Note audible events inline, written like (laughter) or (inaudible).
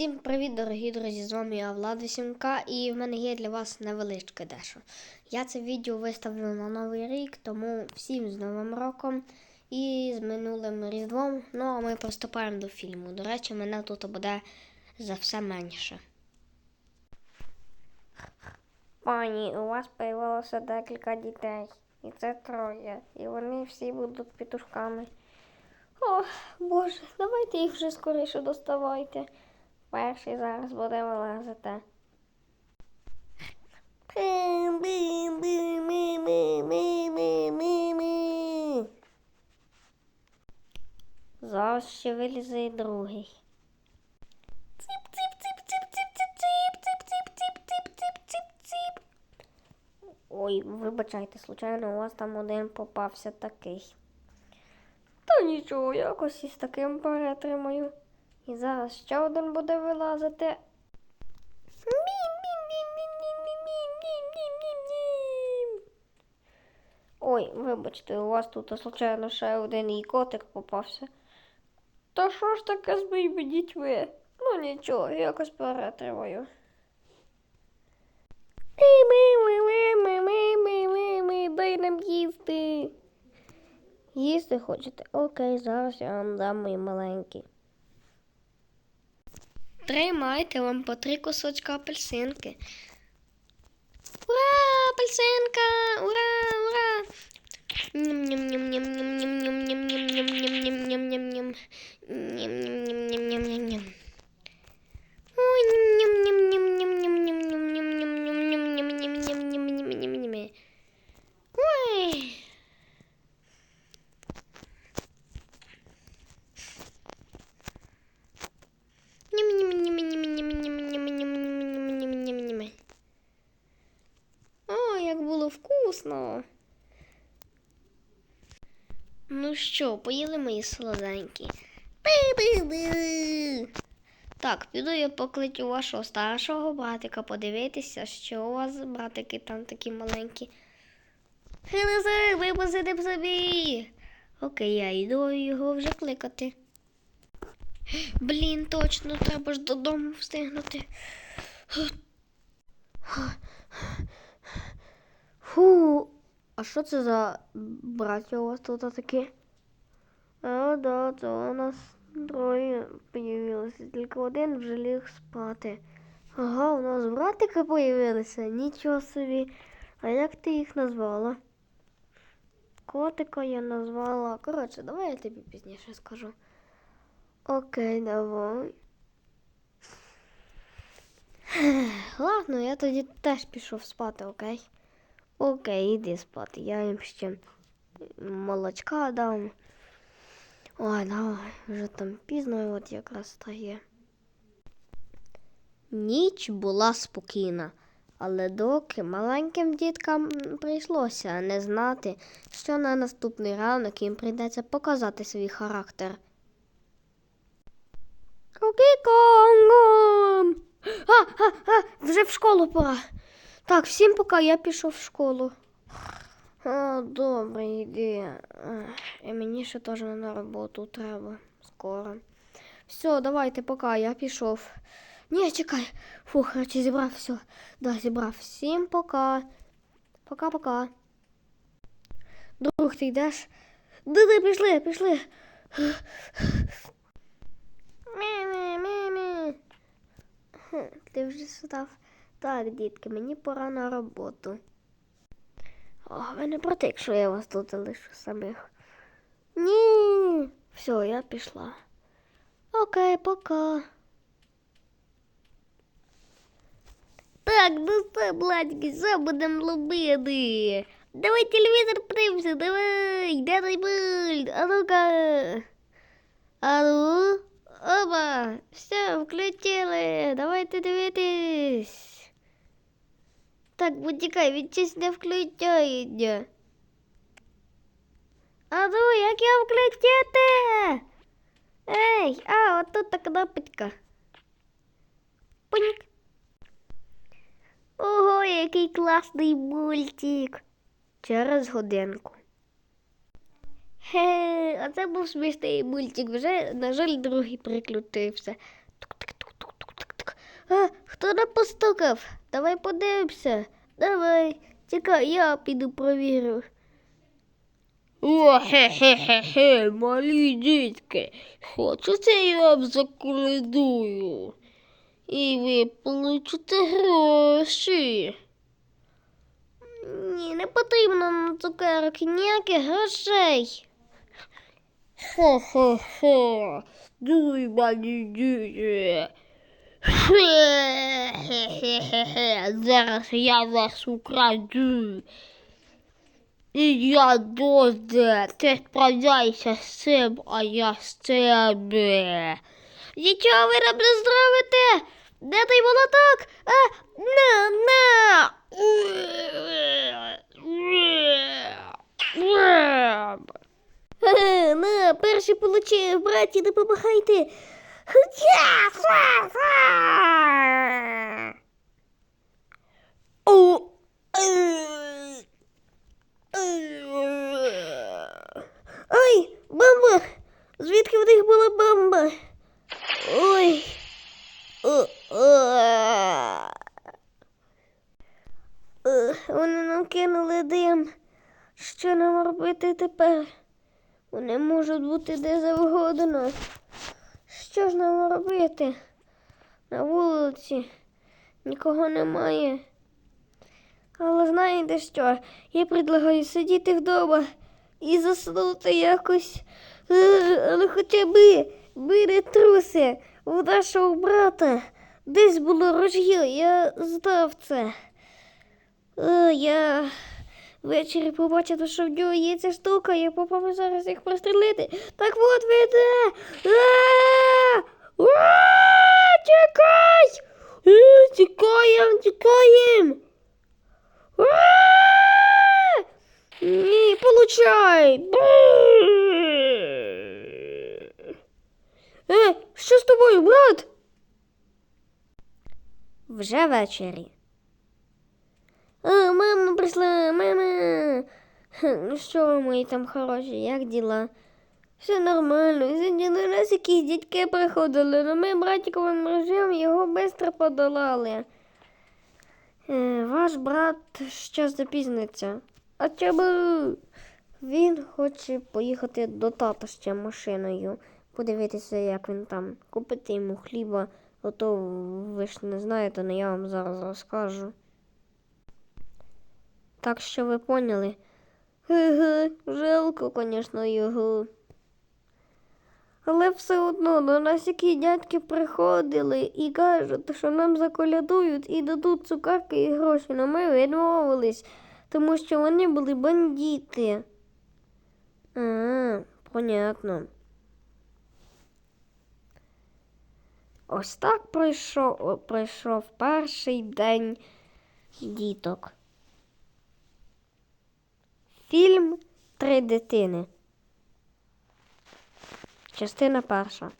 Всім привіт, дорогі друзі! З вами я Влада Сімка, і в мене є для вас невеличке дещо. Я це відео виставлю на новий рік, тому всім з Новим роком і з минулим Різдвом. Ну а ми приступаємо до фільму. До речі, мене тут буде за все менше. Пані, у вас появилося декілька дітей, і це троє, і вони всі будуть петушками. О, Боже, давайте їх вже скоріше доставайте. Перший зараз буде вилазити. Зараз ще вилізе і другий. Ой, вибачайте, случайно у вас там один попався такий. Та нічого, якось із таким перетримаю. І зараз ще один буде вилазити. Ой, вибачте, у вас тут случайно ще один і котик попався. Та що ж таке з моїми дітьми? Ну нічого, якось перетримаю. Дай нам їсти. Їсти хочете? Окей, зараз я вам дам мої маленькі. Тримайте вам по три кусочка апельсинки. Ура, апельсинка! Ура, ура! Ням-ням-ням-ням-ням-ням-ням-ням-ням-ням-ням-ням. Ням-ням-ням-ням-ням-ням. Ой, ням-ням-ням-ням-ням-ням-ням-ням-ням-ням-ням-ням-ням-ням-ням-ням-ням. Ой. Ням-ням-ням-ням-ням-ням-ням-ням-ням-ням-ням-ням-ням. О, як було вкусно. Ну що, поїли мої солоденькі? Так, піду я покличу вашого старшого братика подивитися, що у вас братики там такі маленькі. Хилизи, ви посидим собі. Окей, я йду його вже кликати. Блін, точно, треба ж додому встигнути. Фу, а що це за браття у вас тут такі? А, да, це у нас троє появилося, тільки один вже ліг спати. Ага, у нас братики появилися, нічого собі. А як ти їх назвала? Котика я назвала. Коротше, давай я тобі пізніше скажу. Окей, давай. (sighs) Ладно, я тоді теж пішов спати, окей? Окей, іди спати. Я їм ще молочка дам. Ой, давай, вже там пізно, от якраз стає. Ніч була спокійна, але доки маленьким діткам прийшлося не знати, що на наступний ранок їм прийдеться показати свій характер. Кукіконгом! А, а, а, вже в школу пора. Так, всім пока, я пішов в школу. А, добре, йди. І мені ще теж на роботу треба скоро. Все, давайте, пока, я пішов. Ні, чекай. Фух, речі зібрав все. Да, зібрав. Всім пока. Пока-пока. Друг, ти йдеш? Да-да, пішли, пішли. Ти вже став. Так, дітки, мені пора на роботу. О, ви не проти, якщо я вас тут залишу самих. Ні. Все, я пішла. Окей, пока. Так, ну все, Бладьки, що будемо робити? Давай телевізор подивимося, давай, той мульт? А ну-ка. Алло? Оба, все, включили, давайте дивитись. Так, почекай, він щось не включається. А ну, як я включити? Ей, а, от тут та кнопочка. Пуньк. Ого, який класний мультик. Через годинку. Хе, а це був смішний мультик. Вже, на жаль, другий приключився. Тук-тук-тук-тук-тук. хто не постукав? Давай подивимося. Давай. Чекай, я піду провірю. О, хе-хе-хе-хе, малі дітки, хочете я вам заколядую? І ви получите гроші. Ні, не потрібно на цукерки ніяких грошей. Хо-хо-хо, дуй малі діти. Хе-хе-хе-хе, зараз я вас украду. І я доде, ти справляйся з цим, а я з тебе. Нічого ви не зробите! Де той молоток? А, на, на! Перший получив, браті, допомагайте. Ой, бомба! Звідки в них була бомба? Ой. Е, Вони нам кинули дим. Що нам робити тепер? Вони можуть бути де завгодно. Що ж нам робити? На вулиці нікого немає. Але знаєте що? Я предлагаю сидіти вдома і заснути якось. Але хоча б били труси у нашого брата. Десь було ружьє, я здав це. Е, Я ввечері побачив, що в нього є ця штука, я попробую зараз їх прострілити. Так от ви де. А! А! Тікай! Е, Тікаєм, тікаєм! А! Ні, получай! Е, що з тобою, брат? Вже ввечері. А, мама Ну що мої там хороші, як діла? Все нормально. Сьогодні до нас якісь дядьки приходили, але ми братіковим режимом його швидко подолали. Е, ваш брат ще запізниться. А чому? Він хоче поїхати до тата ще машиною, подивитися, як він там, купити йому хліба, а то ви ж не знаєте, але я вам зараз розкажу. Так що ви поняли? Ге-ге, жалко, звісно, його. Але все одно до нас які дядьки приходили і кажуть, що нам заколядують і дадуть цукерки і гроші, але ми відмовились, тому що вони були бандити. А, понятно. Ось так пройшов, пройшов перший день діток. Фільм Три дитини. Частина перша.